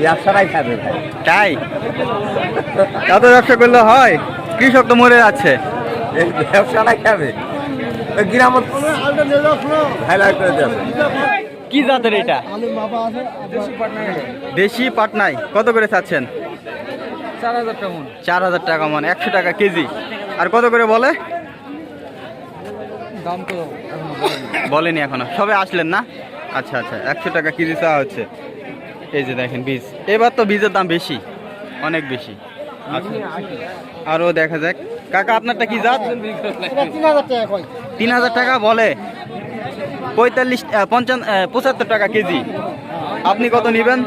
ব্যবসাটাই খাবে তাই? এত ব্যবসা করলে হয়? কৃষক তো মরে যাচ্ছে। এই ব্যবসাটাই খাবে। গ্রামত কি জাতের এটা? দেশি পাটনাই। কত করে চাচ্ছেন? চার হাজার টাকা মন। মানে একশো টাকা কেজি। আর কত করে বলে? দাম তো। বলেনি এখনও। সবে আসলেন না? আচ্ছা আচ্ছা। একশো টাকা কেজি চাওয়া হচ্ছে। এই যে দেখেন বীজ। এবার তো বীজের দাম বেশি অনেক বেশি। আচ্ছা। আরও দেখা যাক। কাকা আপনারটা কি জাত? তিন হাজার টাকা বলে। পঁয়তাল্লিশ পঞ্চান্ন পঁচাত্তর টাকা কেজি। আপনি কত নেবেন?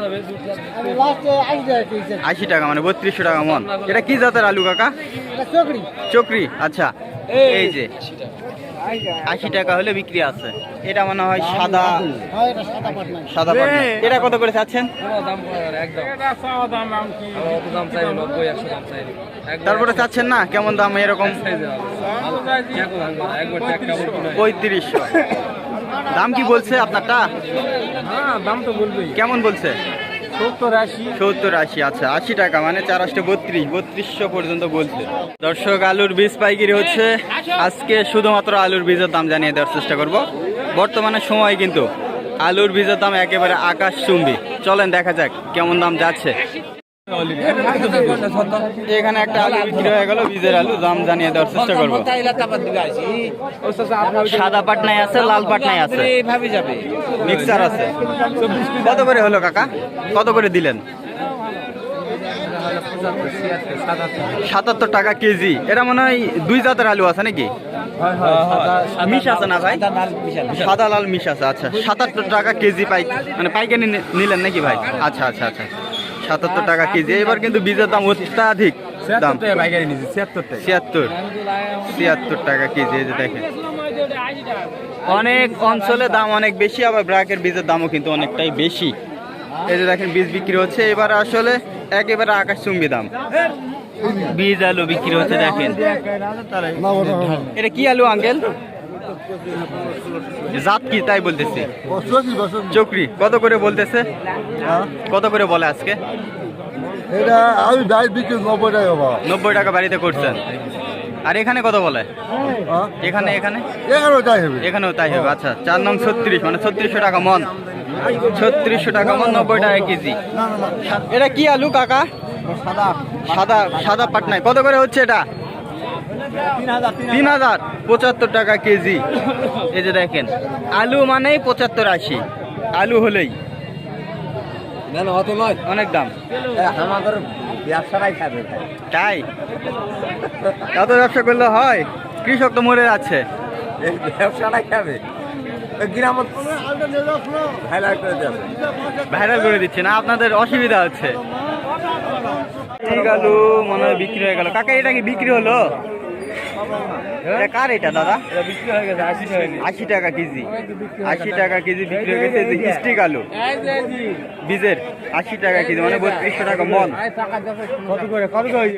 আশি টাকা মানে বত্রিশশো টাকা মন। এটা কি জাতের আলু কাকা? চক্রি আচ্ছা। এই যে আশি টাকা হলে বিক্রি আছে। এটা মনে হয় সাদা সাদা পাটনা। এটা কত করে চাচ্ছেন? তারপরে চাচ্ছেন না? কেমন দাম এরকম। পঁয়ত্রিশশো। দাম কি বলছে আপনারটা? হ্যাঁ দাম তো বলবেই। কেমন বলছে? সত্তর আশি। আচ্ছা আশি টাকা মানে বত্রিশ, বত্রিশশো পর্যন্ত দর্শক, আলুর বীজ হচ্ছে। আজকে শুধুমাত্র আলুর বীজের দাম জানিয়ে দেওয়ার চেষ্টা করব। বর্তমানে সময় কিন্তু আলুর বীজের দাম একেবারে আকাশ চুম্বি চলেন, দেখা যাক কেমন দাম যাচ্ছে। এখানে একটা আলু বিক্রি হয়ে গেল, বীজের আলু, দাম জানিয়ে দেওয়ার চেষ্টা করব। সাদা পাটনায় আছে, লাল পাটনায় আছে। মিক্সার আছে। কত করে হলো কাকা? কত করে দিলেন? সাতাত্তর টাকা কেজি। এটা মনে হয় দুই জাতের আলু আছে নাকি? মিশ আছে না ভাই? সাদা লাল মিশ আছে আচ্ছা। সাতাত্তর টাকা কেজি পাই মানে পাইকারি নিলেন নাকি ভাই? আচ্ছা আচ্ছা আচ্ছা। সাতাত্তর টাকা কেজি। এবার কিন্তু বীজের দাম অত্যাধিক দাম। ছিয়াত্তর ছিয়াত্তর টাকা কেজি এই যে দেখেন। অনেক অঞ্চলে দাম অনেক বেশি আবার ব্রাকের বীজের দামও কিন্তু অনেকটাই বেশি। এই যে দেখেন বীজ বিক্রি হচ্ছে। এবার আসলে একেবারে আকাশ চুম্বি দাম। বীজ আলু বিক্রি হচ্ছে দেখেন। এটা কি আলু আঙ্কেল? জাত কি তাই বলতেছি? চক্রি কত করে বলতেছে? কত করে বলে আজকে? এটা আমি বিক্রি নব্বই টাকা নব্বই টাকা বাড়িতে করছেন। আর এখানে কত বলে? এখানে এখানে? এগারো টাকা হবে। এখানেও তাই হবে আচ্ছা। চার নং ছত্রিশ মানে ছত্রিশশো টাকা মন। ছত্রিশশো টাকা মন নব্বই টাকা কেজি। এটা কি আলু কাকা? সাদা। সাদা সাদা পাটনায় কত করে হচ্ছে এটা? তিন হাজার পঁচাত্তর টাকা কেজি। এই যে দেখেন আলু মানেই পঁচাত্তর আশি। আলু হলেই। অনেক দাম। আমাদের ব্যবসাটাই খাবে। তাই? এত ব্যবসা করলে হয়? কৃষক তো মরে যাচ্ছে। ব্যবসাটাই খাবে। ভাইরাল করে দিচ্ছে না আপনাদের অসুবিধা হচ্ছে। ঠিক আলু মনে হয় বিক্রি হয়ে গেল। কাকা এটা কি বিক্রি হলো? এটা কার এটা দাদা হয়ে আশি টাকা কেজি। আশি টাকা কেজি বিক্রি হয়ে গেছে স্টিক আলু বীজের আশি টাকা কেজি মানে বত্রিশশো টাকা মন কত করে কত করে